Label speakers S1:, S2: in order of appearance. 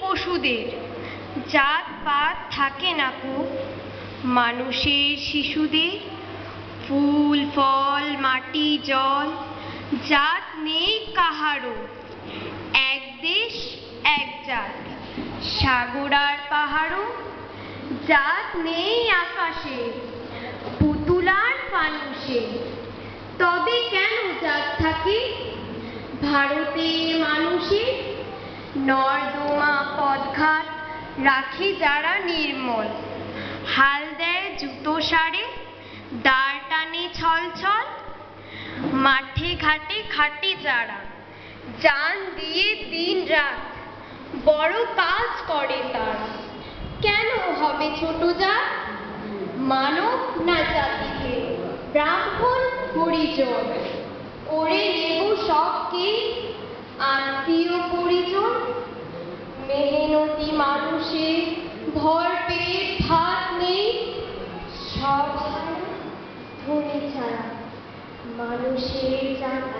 S1: পশুদের। জাত পাত থাকে না কো। মানুষের শিশুদের ফুল, ফল, মাটি, জল, জাত নেই কাহারও এক দেশ, এক জাত। সাগর আর পাহাড়ও জাত নেই আকাশে। পুতুলার ফানুষে তবে কেন জাত থাকে? ভারতে মানুষের নর্দমা পদঘাট রাখি যারা নির্মল। হাল দেয় জুতো সারে দাঁড় টানে ছল ছল, মাঠে ঘাটে খাটে যারা। জান দিয়ে দিন রাত, বড় কাজ করে তারা। কেন হবে ছোট জাত? মানব না জাতিকে, ব্রাহ্মণ হরিজন। ওরে নেব সবকে মানুষের ভর পেট ভাত নেই সব ধনী ছাড়া। মানুষের ধন্যবাদ